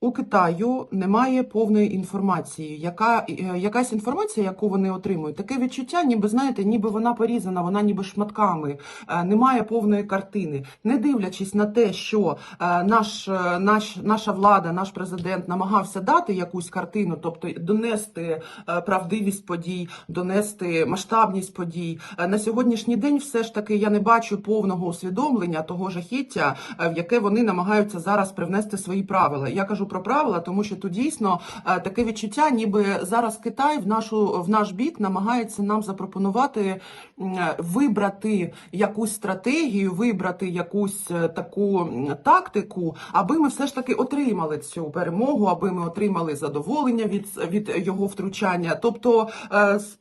у Китаю немає повної інформації. Яка, е, якась інформація, яку вони отримують, таке відчуття, ніби знаєте, ніби вона порізана, вона ніби шматками, е, немає повної картини. Не дивлячись на те, що е, наш, наш, наша влада, наш президент намагався дати якусь картину, тобто донести правдивість подій, донести масштабність подій. На сьогоднішній день все ж таки я не бачу повного усвідомлення того жахіття, в яке вони намагаються зараз привнести свої правила. Я кажу про правила, тому що тут дійсно е, таке відчуття, ніби зараз Китай в нашу в наш бік намагається нам запропонувати е, вибрати якусь стратегію, вибрати якусь е, таку тактику, аби ми все ж таки отримали цю перемогу, аби ми отримали задоволення від, від його втручання. Тобто,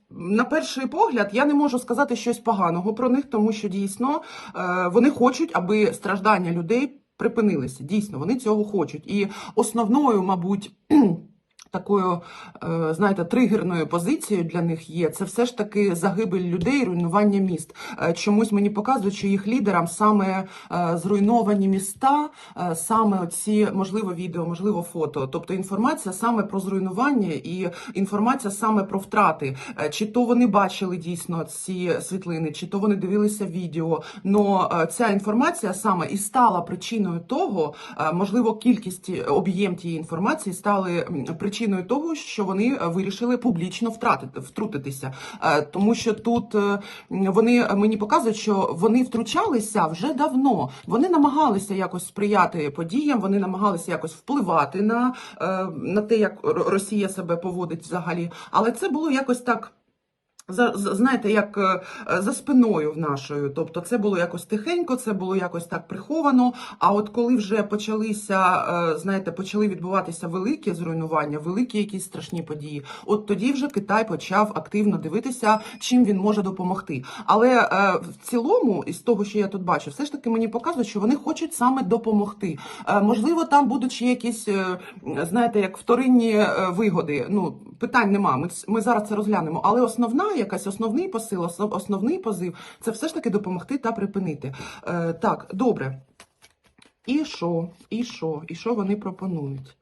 на перший погляд, я не можу сказати щось поганого про них, тому що дійсно вони хочуть, аби страждання людей припинилися. Дійсно, вони цього хочуть. І основною, мабуть. Такою, е, знаєте, тригерною позицією для них є це все ж таки загибель людей, руйнування міст. Е, Чомусь мені показують, що їх лідерам саме е, зруйновані міста, саме ці, можливо, відео, можливо, фото. Тобто інформація саме про зруйнування і інформація саме про втрати. Чи то вони бачили дійсно ці світлини, чи то вони дивилися відео. Но ця інформація саме і стала причиною того, можливо, кількість об'єм тієї інформації стали м, причиною того, що вони е, вирішили публічно втратити втрутитися, Е, тому що тут е, вони мені показують, що вони втручалися вже давно. Вони намагалися якось сприяти подіям, вони намагалися якось впливати на, на те, як Росія себе поводить взагалі. Але це було якось так. За, знаєте, як е, за спиною в нашою. Тобто це було якось тихенько, це було якось так приховано. А от коли вже почалися, е, знаєте, почали відбуватися великі зруйнування, великі якісь страшні події, от тоді вже Китай почав активно дивитися, чим він може допомогти. Але е, в цілому, із того, що я тут бачу, все ж таки мені показують, що вони хочуть саме допомогти. Можливо, там будуть ще якісь, знаєте, як вторинні вигоди. Ну, питань нема. Ми, ми зараз це розглянемо. Але основна якась основний посил, основний позив це все ж таки допомогти та припинити. Е, так, добре. І що? І що? І що вони пропонують?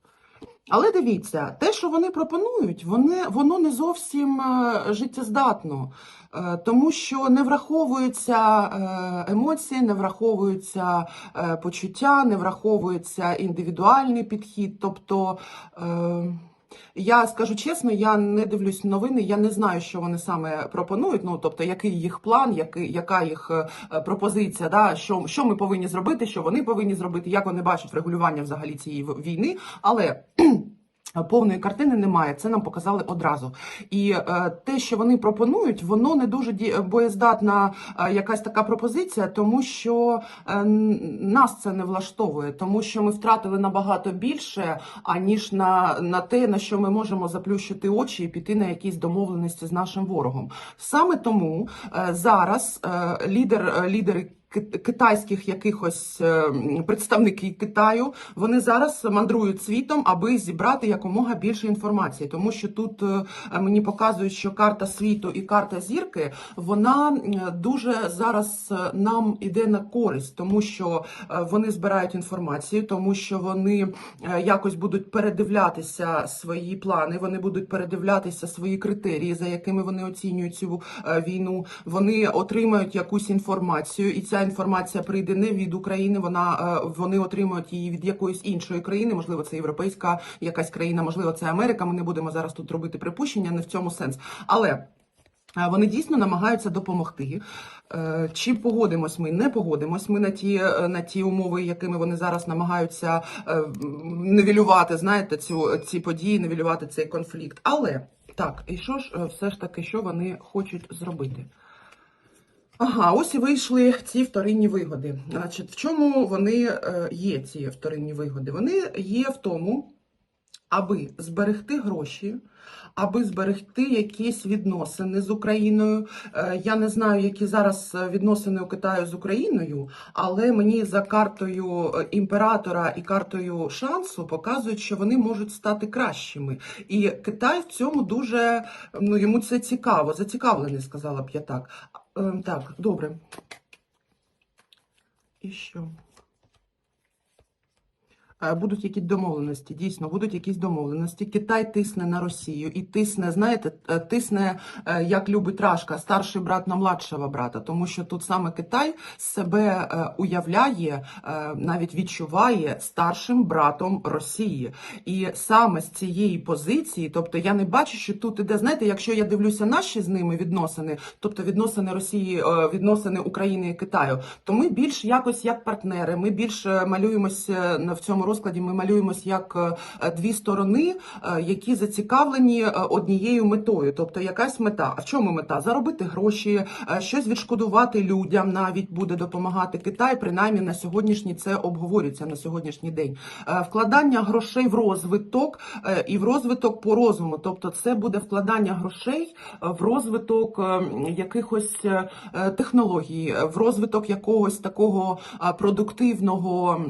Але дивіться, те, що вони пропонують, вони, воно не зовсім е, життєздатно, Е, тому що не враховуються е, емоції, не враховуються почуття, не враховується індивідуальний підхід. Тобто, я скажу чесно, я не дивлюсь новини, я не знаю, що вони саме пропонують. Ну тобто, який їх план, який, яка їх е, пропозиція, да, що, що ми повинні зробити, що вони повинні зробити, як вони бачать врегулювання взагалі цієї війни. Але Повної картини немає, це нам показали одразу. І е, те, що вони пропонують, воно не дуже боєздатна е, якась така пропозиція, тому що е, нас це не влаштовує, тому що ми втратили набагато більше, аніж на, на те, на що ми можемо заплющити очі і піти на якісь домовленості з нашим ворогом. Саме тому е, зараз е, лідер, е, лідери. Кит- Китайських якихось е, представників Китаю вони зараз мандрують світом, аби зібрати якомога більше інформації, тому що тут е, мені показують, що карта світу і карта зірки вона дуже зараз е, нам іде на користь, тому що е, вони збирають інформацію, тому що вони е, якось будуть передивлятися свої плани, вони будуть передивлятися свої критерії, за якими вони оцінюють цю е, війну. Вони отримають якусь інформацію, і ця інформація прийде не від України. Вона е, вони отримують її від якоїсь іншої країни. Можливо, це європейська якась країна, можливо, це Америка. Ми не будемо зараз тут робити припущення, не в цьому сенс. Але е, вони дійсно намагаються допомогти. Е, Чи погодимось ми? Не погодимось ми на ті, на ті умови, якими вони зараз намагаються м, нивелювати, знаєте, цю ці події, нивелювати цей конфлікт. Але так, і що ж все ж таки, що вони хочуть зробити? Ага, ось і вийшли ці вторинні вигоди. Значить, в чому вони е, є, ці вторинні вигоди? Вони є в тому, аби зберегти гроші, аби зберегти якісь відносини з Україною. Е, Я не знаю, які зараз відносини у Китаю з Україною, але мені за картою е, імператора і картою шансу показують, що вони можуть стати кращими. І Китай в цьому дуже ну йому це цікаво, зацікавлений, сказала б я так. Е, Так, добре. І що? Е, будуть якісь домовленості. Дійсно, будуть якісь домовленості. Китай тисне на Росію і тисне, знаєте, е, тисне, е, як любить Рашка, старший брат на младшого брата, тому що тут саме Китай себе уявляє, навіть відчуває старшим братом Росії. І саме з цієї позиції, тобто я не бачу, що тут іде, знаєте, якщо я дивлюся наші з ними відносини, тобто відносини Росії, відносини України і Китаю, то ми більш якось як партнери, ми більш малюємося в цьому розкладі. Ми малюємось як е, дві сторони, е, які зацікавлені е, однією метою. Тобто, якась мета. А в чому мета? Заробити гроші, щось відшкодувати людям, навіть буде допомагати Китай. Принаймні на сьогоднішній це обговорюється на сьогоднішній день. Вкладання грошей в розвиток і в розвиток по розуму. Тобто, це буде вкладання грошей в розвиток якихось технологій, в розвиток якогось такого продуктивного.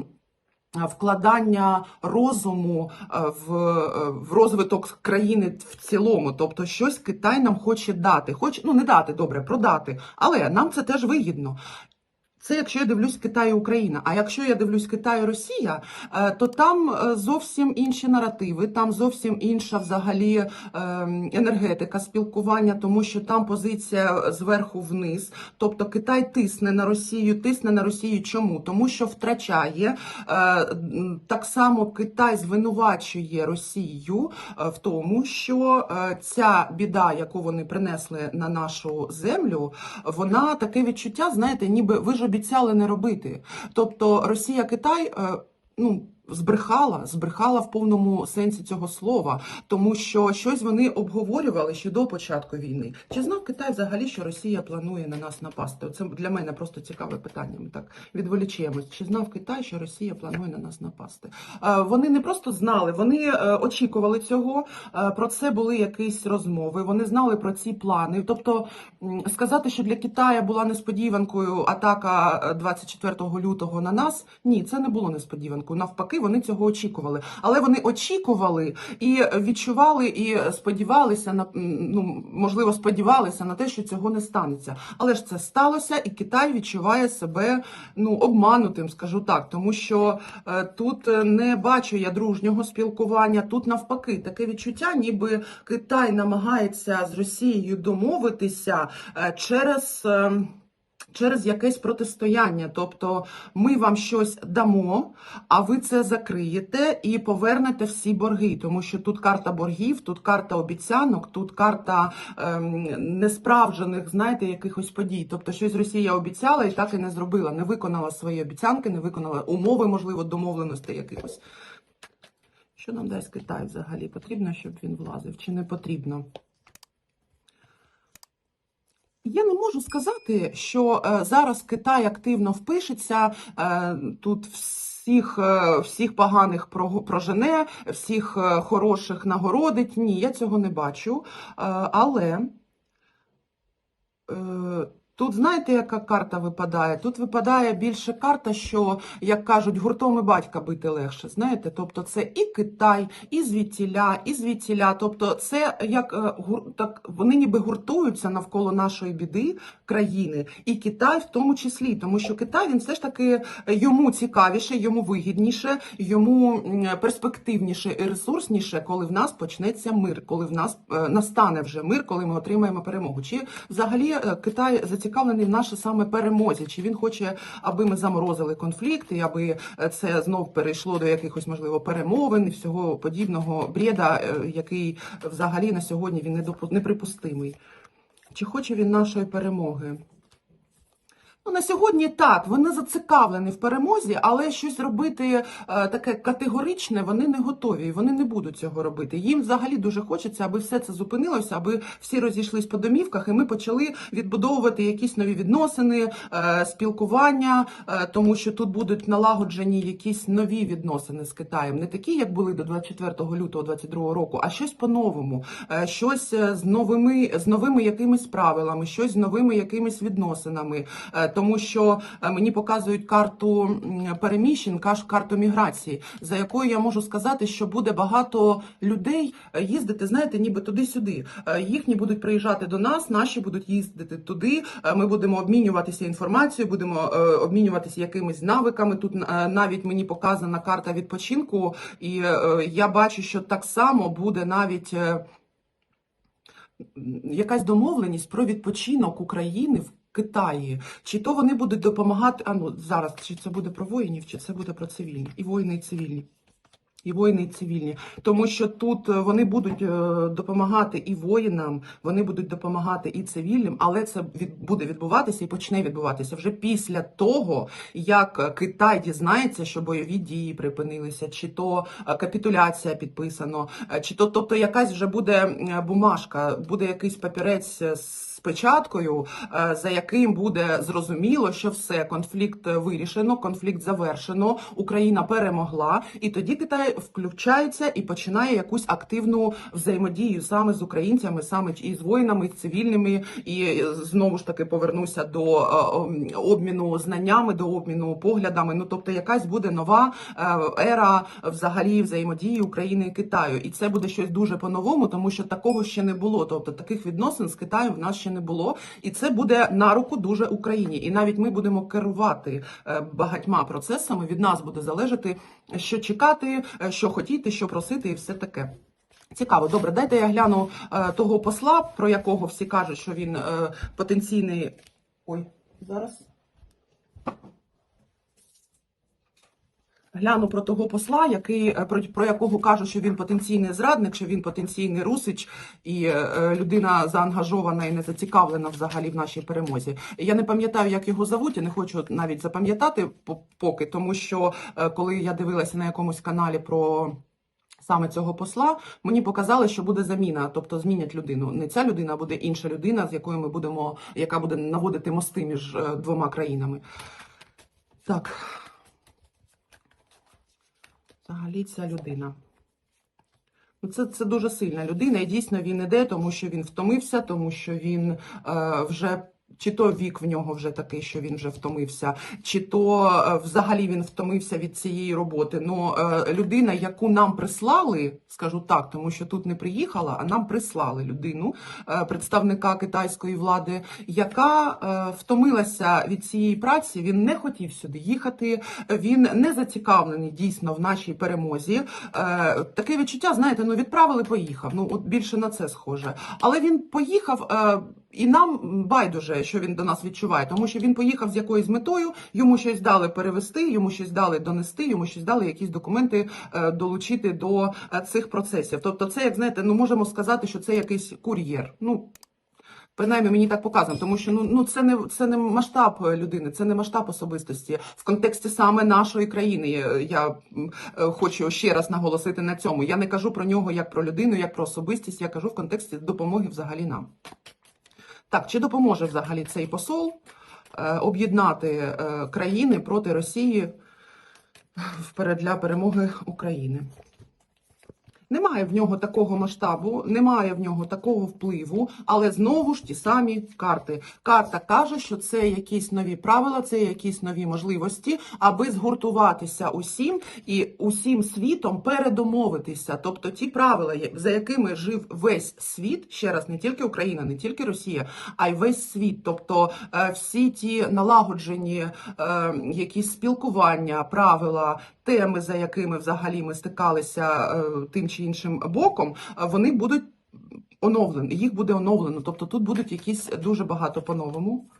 Е, Вкладання розуму е, в, е, в розвиток країни в цілому, тобто щось Китай нам хоче дати, хоч ну не дати добре, продати, але нам це теж вигідно. Це якщо я дивлюсь Китай і Україна. А якщо я дивлюсь Китай і Росія, е, то там е, зовсім інші наративи, там зовсім інша взагалі ем, енергетика спілкування, тому що там позиція зверху вниз. Тобто Китай тисне на Росію, тисне на Росію. Чому? Тому що втрачає Е, так само Китай звинувачує Росію е, в тому, що е, ця біда, яку вони принесли на нашу землю, вона таке відчуття, знаєте, ніби ви ж обіцяли не робити. Тобто Росія, Китай, е, ну. Збрехала, збрехала в повному сенсі цього слова, тому що щось вони обговорювали ще до початку війни. Чи знав Китай взагалі, що Росія планує на нас напасти? Це для мене просто цікаве питання. Ми так відволічемось. Чи знав Китай, що Росія планує на нас напасти? Е, Вони не просто знали, вони е, очікували цього. е, Про це були якісь розмови. Вони знали про ці плани. Тобто сказати, що для Китая була несподіванкою атака е, 24 лютого на нас, ні, це не було несподіванкою. Навпаки, вони цього очікували. Але вони очікували і відчували, і сподівалися на ну можливо, сподівалися на те, що цього не станеться. Але ж це сталося, і Китай відчуває себе ну обманутим, скажу так, тому що е, тут е, не бачу я дружнього спілкування. Тут навпаки таке відчуття, ніби Китай намагається з Росією домовитися е, через. Через якесь протистояння, тобто ми вам щось дамо, а ви це закриєте і повернете всі борги, тому що тут карта боргів, тут карта обіцянок, тут карта ем, несправджених, знаєте, якихось подій. Тобто, щось Росія обіцяла і так і не зробила, не виконала свої обіцянки, не виконала умови, можливо, домовленостей якихось. Що нам дасть Китай взагалі? Потрібно, щоб він влазив, чи не потрібно? Я не можу сказати, що е, зараз Китай активно впишеться е, тут всіх, е, всіх поганих прожене, всіх хороших нагородить. Ні, я цього не бачу. Але тут знаєте, яка карта випадає? Тут випадає більше карта, що, як кажуть, гуртом і батька бити легше. Знаєте, тобто це і Китай, і звідтіля, і звідтіля. Тобто, це як е, так вони ніби гуртуються навколо нашої біди країни, і Китай в тому числі, тому що Китай він все ж таки е, йому цікавіше, йому вигідніше, йому перспективніше і ресурсніше, коли в нас почнеться мир, коли в нас е, настане вже мир, коли ми отримаємо перемогу. Чи взагалі Китай зацікавлений в нашій саме перемозі? Чи він хоче, аби ми заморозили конфлікт, і аби е, це знов перейшло до якихось можливо перемовин і всього подібного бреда, е, який взагалі на сьогодні він недопу- неприпустимий? Чи хоче він нашої перемоги? Ну, на сьогодні так, вони зацікавлені в перемозі, але щось робити е, таке категоричне вони не готові, і вони не будуть цього робити. Їм взагалі дуже хочеться, аби все це зупинилося, аби всі розійшлись по домівках, і ми почали відбудовувати якісь нові відносини, е, спілкування, е, тому що тут будуть налагоджені якісь нові відносини з Китаєм, не такі, як були до 24 лютого 2022 року, а щось по-новому, щось з новими з новими якимись правилами, щось з новими якимись відносинами. Тому що е, мені показують карту переміщень, карту міграції, за якою я можу сказати, що буде багато людей е, їздити, знаєте, ніби туди-сюди. Е, Їхні будуть приїжджати до нас, наші будуть їздити туди. Ми будемо обмінюватися інформацією, будемо обмінюватися якимись навиками. Тут навіть мені показана карта відпочинку, і я бачу, що так само буде навіть. якась домовленість про відпочинок України в Китаї. Чи то вони будуть допомагати? А ну зараз чи це буде про воїнів, чи це буде про цивільні? І воїни, і цивільні. І воїни, і цивільні, тому що тут е, вони будуть е, допомагати і воїнам, вони будуть допомагати і цивільним, але це від, буде відбуватися і почне відбуватися вже після того, як Китай дізнається, що бойові дії припинилися, чи то е, капітуляція підписано, чи то, тобто якась вже буде бумажка, буде якийсь папірець е, з печаткою, е, за яким буде зрозуміло, що все конфлікт вирішено, конфлікт завершено, Україна перемогла, і тоді Китай включається і починає якусь активну взаємодію саме з українцями, саме і з воїнами, з цивільними, і е, знову ж таки повернуся до е, обміну знаннями, до обміну поглядами. Ну тобто, якась буде нова ера взагалі взаємодії України і Китаю, і це буде щось дуже по-новому, тому що такого ще не було. Тобто таких відносин з Китаєм в нас ще не було, і це буде на руку дуже Україні. І навіть ми будемо керувати е, багатьма процесами. Від нас буде залежати, що чекати, е, що хотіти, що просити, і все таке. Цікаво, добре, дайте я гляну е, того посла, про якого всі кажуть, що він потенційний. Ой, зараз. Гляну про того посла, який е, про, про якого кажуть, що він потенційний зрадник, що він потенційний русич і е, людина заангажована і не зацікавлена взагалі в нашій перемозі. Я не пам'ятаю, як його зовуть, і не хочу навіть запам'ятати поки, тому що е, коли я дивилася на якомусь каналі про. Саме цього посла мені показали, що буде заміна, тобто змінять людину. Не ця людина, а буде інша людина, з якою ми будемо, яка буде наводити мости між е, двома країнами. Так. Взагалі ця людина. Ну, Це, це дуже сильна людина, і дійсно він іде, тому що він втомився, тому що він е, вже. Чи то вік в нього вже такий, що він вже втомився, чи то е, взагалі він втомився від цієї роботи. Ну, е, людина, яку нам прислали, скажу так, тому що тут не приїхала, а нам прислали людину, е, представника китайської влади, яка втомилася від цієї праці. Він не хотів сюди їхати. Він не зацікавлений дійсно в нашій перемозі. Таке відчуття, знаєте, ну відправили, поїхав. Ну от більше на це схоже. Але він поїхав. Е, і нам байдуже, що він до нас відчуває, тому що він поїхав з якоюсь метою, йому щось дали перевести, йому щось дали донести, йому щось дали якісь документи е, долучити до е, цих процесів. Тобто, це як знаєте, ну можемо сказати, що це якийсь кур'єр. Ну Принаймні мені так показано, тому що ну, ну це не це не масштаб людини, це не масштаб особистості в контексті саме нашої країни. Я, я е, хочу ще раз наголосити на цьому. Я не кажу про нього як про людину, як про особистість. Я кажу в контексті допомоги взагалі нам. Так, чи допоможе взагалі цей посол е, об'єднати е, країни проти Росії для перемоги України? Немає в нього такого масштабу, немає в нього такого впливу, але знову ж ті самі карти. Карта каже, що це якісь нові правила, це якісь нові можливості, аби згуртуватися усім і усім світом передомовитися. Тобто ті правила, за якими жив весь світ, ще раз не тільки Україна, не тільки Росія, а й весь світ. Тобто е, всі ті налагоджені е, якісь спілкування, правила, теми, за якими взагалі ми стикалися е, тим чи іншим боком, вони будуть оновлені, їх буде оновлено. Тобто тут будуть якісь дуже багато по-новому.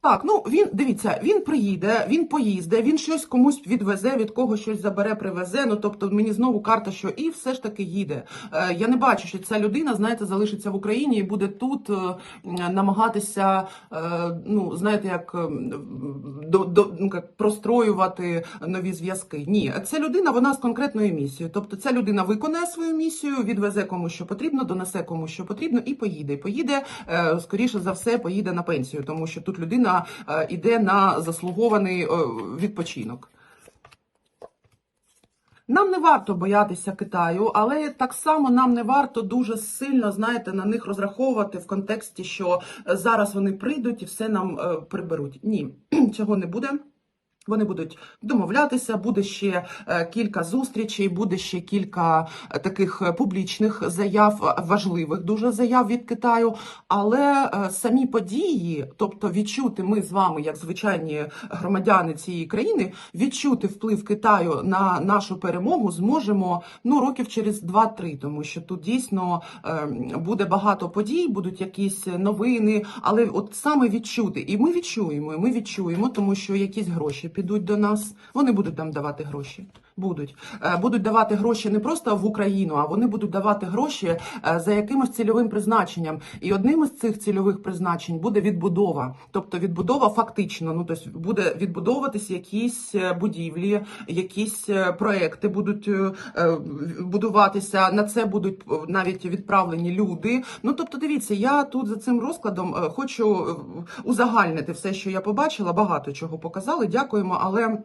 Так, ну він дивіться, він приїде, він поїзде, він щось комусь відвезе, від кого щось забере, привезе. Ну тобто мені знову карта, що і все ж таки їде. Е, я не бачу, що ця людина, знаєте, залишиться в Україні і буде тут е, намагатися, е, ну знаєте, як е, до, до ну, як простроювати нові зв'язки. Ні, ця людина вона з конкретною місією. Тобто ця людина виконає свою місію, відвезе кому що потрібно, донесе кому що потрібно, і поїде. Поїде е, скоріше за все, поїде на пенсію, тому що тут людина е, іде на заслугований е, відпочинок. Нам не варто боятися Китаю, але так само нам не варто дуже сильно, знаєте, на них розраховувати в контексті, що е, зараз вони прийдуть і все нам е, приберуть. Ні, цього не буде. Вони будуть домовлятися, буде ще е, кілька зустрічей, буде ще кілька е, таких е, публічних заяв, важливих дуже заяв від Китаю. Але самі події, тобто відчути ми з вами, як звичайні громадяни цієї країни, відчути вплив Китаю на нашу перемогу зможемо ну років через 2-3, тому що тут дійсно буде багато подій, будуть якісь новини, але от саме відчути, і ми відчуємо, і ми відчуємо, тому що якісь гроші підуть до нас. Вони будуть нам давати гроші. Будуть Е, будуть давати гроші не просто в Україну, а вони будуть давати гроші е, за якимось цільовим призначенням. І одним із цих цільових призначень буде відбудова, тобто відбудова фактично. Ну тобто буде відбудовуватись якісь е, будівлі, якісь проекти будуть будуватися. На це будуть навіть відправлені люди. Ну тобто, дивіться, я тут за цим розкладом хочу узагальнити все, що я побачила. Багато чого показали. Дякуємо, але.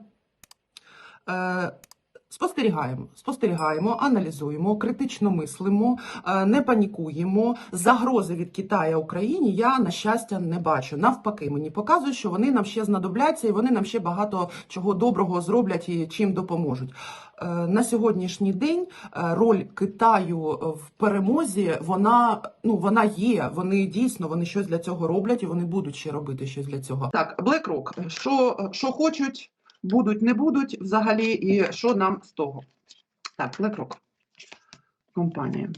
Спостерігаємо, спостерігаємо, аналізуємо, критично мислимо, е, не панікуємо. Загрози від Китаю Україні я на щастя не бачу. Навпаки, мені показують, що вони нам ще знадобляться, і вони нам ще багато чого доброго зроблять і чим допоможуть. Е, На сьогоднішній день е, роль Китаю в перемозі вона ну вона є. Вони дійсно вони щось для цього роблять, і вони будуть ще робити щось для цього. Так, BlackRock, що, що хочуть будуть, не будуть взагалі, і що нам з того? Так, BlackRock. Компанія.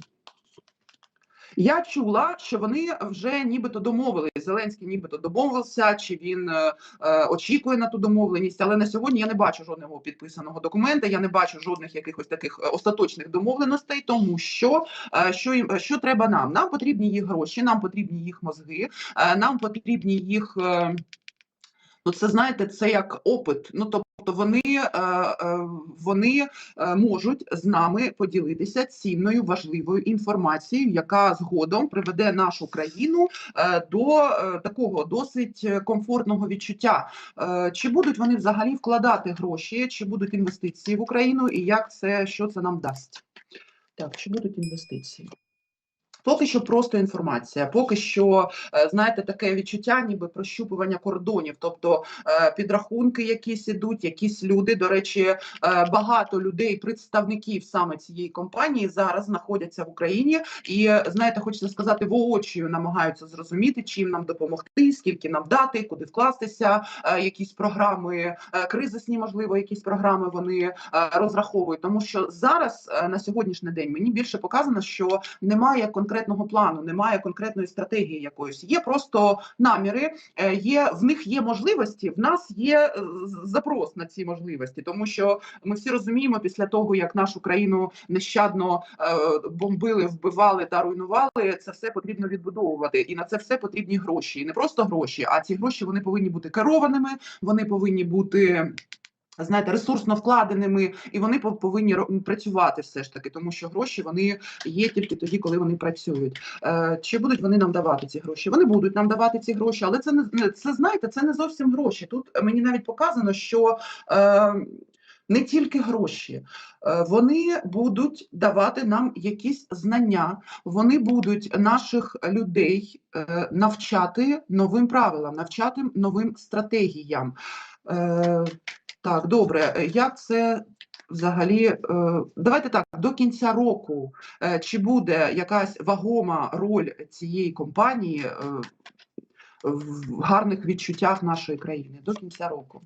Я чула, що вони вже нібито домовились. Зеленський нібито домовився, чи він е, е, очікує на ту домовленість. Але на сьогодні я не бачу жодного підписаного документа. Я не бачу жодних якихось таких е, остаточних домовленостей, тому що е, що їм що треба нам? Нам потрібні їх гроші, нам потрібні їх мозги, е, нам потрібні їх. Е, Ну, це знаєте, це як опит. Ну тобто вони, е, е, вони е, можуть з нами поділитися цінною важливою інформацією, яка згодом приведе нашу країну до такого досить комфортного відчуття. Чи будуть вони взагалі вкладати гроші, чи будуть інвестиції в Україну, і як це що це нам дасть? Так, чи будуть інвестиції? Поки що просто інформація, поки що, е, знаєте, таке відчуття, ніби прощупування кордонів, тобто е, підрахунки якісь ідуть, якісь люди. До речі, е, багато людей, представників саме цієї компанії, зараз знаходяться в Україні, і знаєте, хочеться сказати, воочію намагаються зрозуміти, чим нам допомогти, скільки нам дати, куди вкластися, якісь програми кризисні, можливо, якісь програми вони розраховують. Тому що зараз на сьогоднішній день мені більше показано, що немає конкретного конкретного плану, немає конкретної стратегії якоїсь. Є просто наміри, е, є в них є можливості. В нас є е, запрос на ці можливості, тому що ми всі розуміємо, після того як нашу країну нещадно е, бомбили, вбивали та руйнували, це все потрібно відбудовувати, і на це все потрібні гроші. І не просто гроші, а ці гроші вони повинні бути керованими, вони повинні бути. Знаєте, ресурсно вкладеними, і вони повинні працювати все ж таки, тому що гроші вони є тільки тоді, коли вони працюють. Е, Чи будуть вони нам давати ці гроші? Вони будуть нам давати ці гроші, але це не це знаєте, це не зовсім гроші. Тут мені навіть показано, що е, не тільки гроші, е, вони будуть давати нам якісь знання, вони будуть наших людей е, навчати новим правилам, навчати новим стратегіям. Так, добре. Е, Як це взагалі? е, Давайте так, до кінця року е, чи буде якась вагома роль цієї компанії в гарних відчуттях нашої країни до кінця року?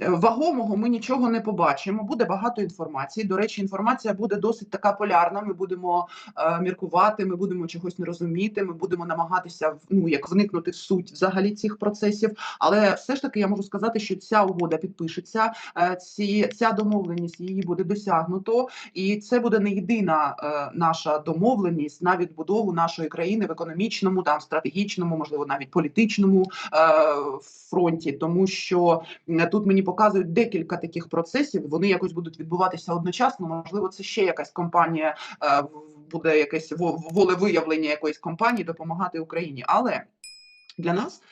Е, Вагомого ми нічого не побачимо. Буде багато інформації. До речі, інформація буде досить така полярна. Ми будемо е, міркувати, ми будемо чогось не розуміти. Ми будемо намагатися ну як вникнути в суть взагалі цих процесів. Але все ж таки я можу сказати, що ця угода підпишеться. Е, ці ця домовленість її буде досягнуто, і це буде не єдина е, наша домовленість на відбудову нашої країни в економічному, там стратегічному, можливо, навіть політичному е, фронті, тому що м, тут мені показують декілька таких процесів. Вони якось будуть відбуватися одночасно. Можливо, це ще якась компанія е, буде якесь во- волевиявлення якоїсь компанії допомагати Україні. Але для нас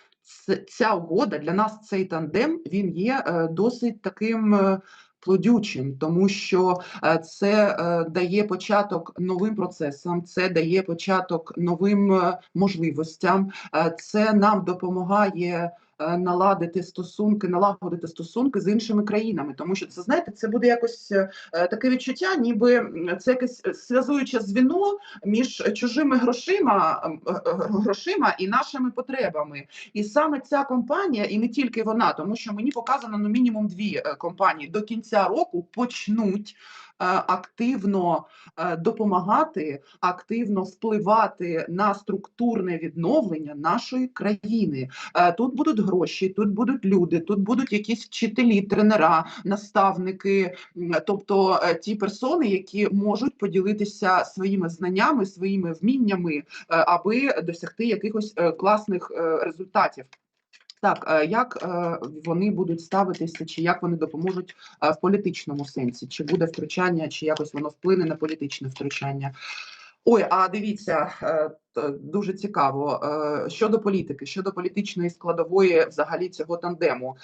ця угода, для нас цей тандем він є е, досить таким. е, плодючим, тому що це дає початок новим процесам, це дає початок новим можливостям, це нам допомагає. Е, Наладити стосунки, налагодити стосунки з іншими країнами, тому що це знаєте, це буде якось е, таке відчуття, ніби це якесь зв'язуюче звіно між чужими грошима, е, грошима і нашими потребами. І саме ця компанія, і не тільки вона, тому що мені показано ну, мінімум дві компанії до кінця року почнуть активно е, допомагати, активно впливати на структурне відновлення нашої країни. Е, Тут будуть гроші, тут будуть люди, тут будуть якісь вчителі, тренера, наставники, тобто е, ті персони, які можуть поділитися своїми знаннями, своїми вміннями, е, аби досягти якихось е, класних е, результатів. Так, е, як е, вони будуть ставитися, чи як вони допоможуть е, в політичному сенсі? Чи буде втручання, чи якось воно вплине на політичне втручання? Ой, а дивіться, дуже цікаво щодо політики, щодо політичної складової взагалі цього тандему.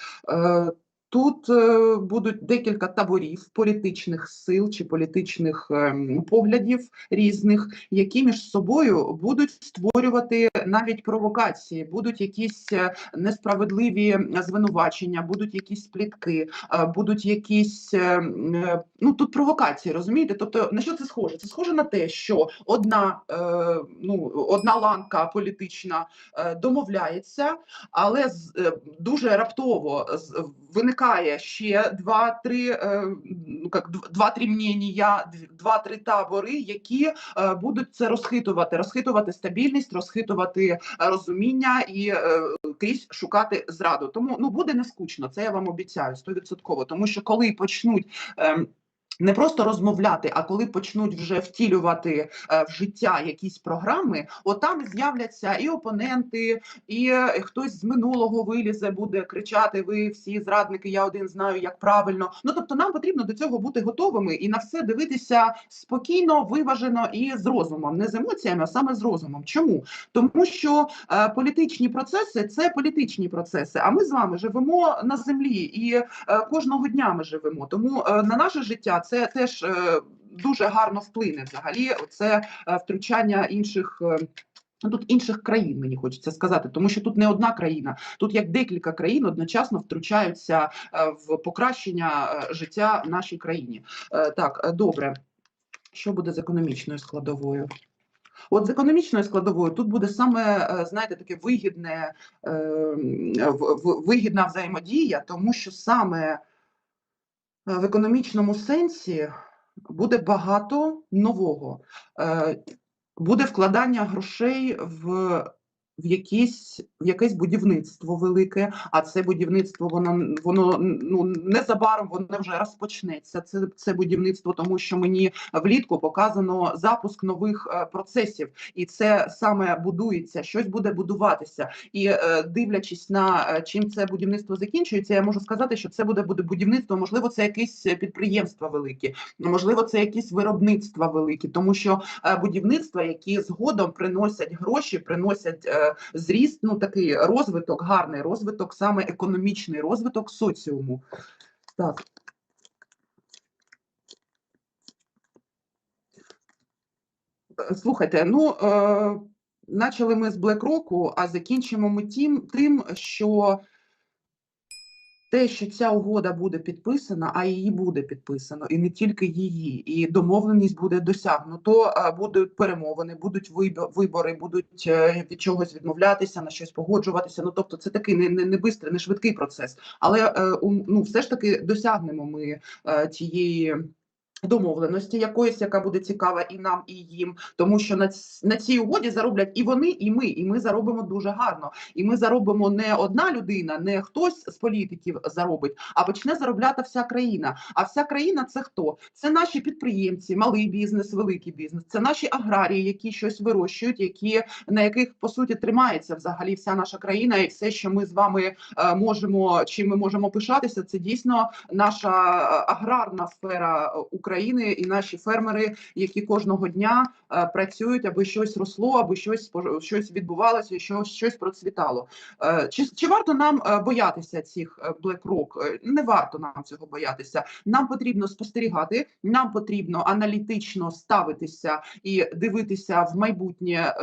Е, Тут е, будуть декілька таборів політичних сил чи політичних ем, поглядів різних, які між собою будуть створювати навіть провокації, будуть якісь е, несправедливі звинувачення, будуть якісь плітки, е, будуть якісь е, е, ну тут провокації, розумієте? Тобто на що це схоже? Це схоже на те, що одна е, ну одна ланка політична е, домовляється, але е, дуже раптово з- виникає ще два-три е, ну мнення, дв- два-три табори, які е, будуть це розхитувати, розхитувати стабільність, розхитувати е, розуміння і крізь шукати зраду. Тому ну буде не скучно, це я вам обіцяю стовідсотково. Тому що коли почнуть. Не просто розмовляти, а коли почнуть вже втілювати е, в життя якісь програми, от там з'являться і опоненти, і е, хтось з минулого вилізе, буде кричати: Ви всі зрадники, я один знаю, як правильно. Ну тобто, нам потрібно до цього бути готовими і на все дивитися спокійно, виважено і з розумом, не з емоціями, а саме з розумом. Чому? Тому що е, політичні процеси це політичні процеси. А ми з вами живемо на землі, і е, кожного дня ми живемо. Тому е, на наше життя це теж е, дуже гарно вплине. Взагалі, це е, втручання інших. е, Тут інших країн мені хочеться сказати, тому що тут не одна країна, тут як декілька країн одночасно втручаються в покращення життя в нашій країні. Так, добре. Що буде з економічною складовою? От з економічною складовою тут буде саме, знаєте, таке вигідне, вигідна взаємодія, тому що саме в економічному сенсі буде багато нового. Е, Буде вкладання грошей в, в, якісь, в якесь будівництво велике, а це будівництво воно, воно ну, незабаром воно вже розпочнеться. Це, це будівництво, тому що мені влітку показано запуск нових е, процесів, і це саме будується, щось буде будуватися. І е, дивлячись на е, чим це будівництво закінчується, я можу сказати, що це буде, буде будівництво. Можливо, це якісь підприємства великі, можливо, це якісь виробництва великі, тому що будівництва, які згодом приносять гроші, приносять зріст, ну такий розвиток, гарний розвиток, саме економічний розвиток соціуму. Так. Е, Слухайте, ну е, почали ми з BlackRock, а закінчимо ми тим, тим, що те, що ця угода буде підписана, а її буде підписано, і не тільки її, і домовленість буде досягнуто. Будуть перемовини, будуть вибо- вибори, будуть е, від чогось відмовлятися, на щось погоджуватися. Ну тобто, це такий не, не, не бистрий, не швидкий процес. Але е, ну, все ж таки досягнемо ми цієї. тієї. Домовленості якоїсь, яка буде цікава і нам, і їм, тому що на, на цій угоді зароблять і вони, і ми, і ми заробимо дуже гарно. І ми заробимо не одна людина, не хтось з політиків заробить, а почне заробляти вся країна. А вся країна це хто? Це наші підприємці, малий бізнес, великий бізнес, це наші аграрії, які щось вирощують, які на яких по суті тримається взагалі вся наша країна, і все, що ми з вами е, можемо, чим ми можемо пишатися, це дійсно наша е, аграрна сфера е, України. України і наші фермери, які кожного дня е, працюють, аби щось росло, аби щось щось відбувалося, щось щось процвітало. Е, Чи, чи варто нам е, боятися цих? Е, Не варто нам цього боятися. Нам потрібно спостерігати, нам потрібно аналітично ставитися і дивитися в майбутнє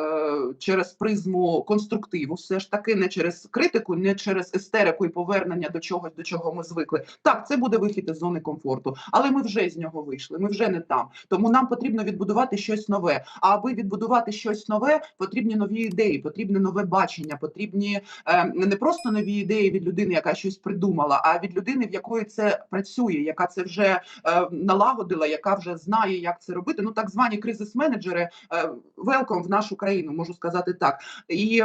через призму конструктиву, все ж таки, не через критику, не через естерику і повернення до чогось, до чого ми звикли. Так, це буде вихід із зони комфорту, але ми вже з нього вийшли. Ми вже не там. Тому нам потрібно відбудувати щось нове. А аби відбудувати щось нове, потрібні нові ідеї, потрібне нове бачення, потрібні е, не просто нові ідеї від людини, яка щось придумала, а від людини, в якої це працює, яка це вже е, налагодила, яка вже знає, як це робити. Ну так звані кризис-менеджери е, велком в нашу країну, можу сказати так. І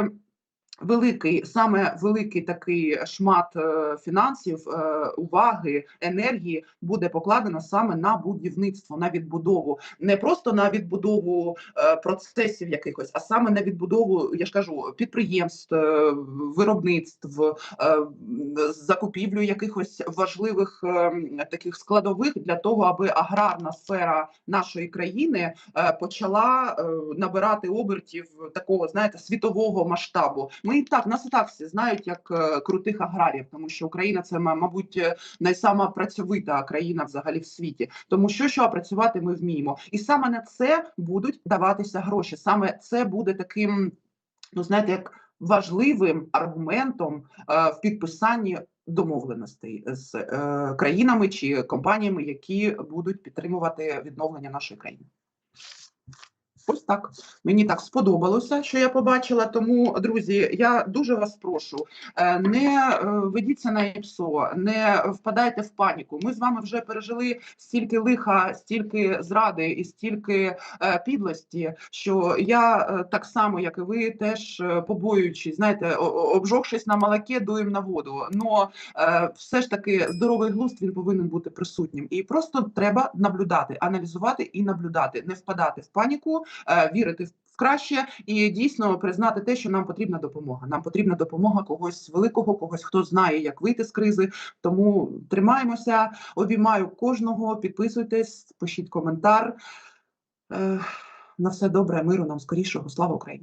великий, саме великий такий шмат е, фінансів, е, уваги, енергії буде покладено саме на будівництво, на відбудову, не просто на відбудову е, процесів якихось, а саме на відбудову, я ж кажу, підприємств, виробництв, закупівлю якихось важливих таких складових для того, аби аграрна сфера нашої країни почала набирати обертів такого, знаєте, світового масштабу. Ми і так нас і так всі знають як е, крутих аграріїв, тому що Україна це мабуть е, найсама працьовита країна взагалі в світі. Тому що що працювати ми вміємо, і саме на це будуть даватися гроші. Саме це буде таким, ну знаєте, як важливим аргументом е, в підписанні домовленостей з е, країнами чи компаніями, які будуть підтримувати відновлення нашої країни. Ось так. Мені так сподобалося, що я побачила. Тому, друзі, я дуже вас прошу, е, не е, ведіться на ІПСО, не впадайте в паніку. Ми з вами вже пережили стільки лиха, стільки зради і стільки е, підлості, що я так само, як і ви, теж побоюючись, знаєте, обжогшись на молоке, дуєм на воду. Но все ж таки здоровий глузд він повинен бути присутнім. І просто треба наблюдати, аналізувати і наблюдати, не впадати в паніку, вірити в в краще і дійсно признати те, що нам потрібна допомога. Нам потрібна допомога когось великого, когось хто знає, як вийти з кризи. Тому тримаємося, обіймаю кожного. Підписуйтесь, пишіть коментар. Е, На все добре, миру нам скорішого. Слава Україні!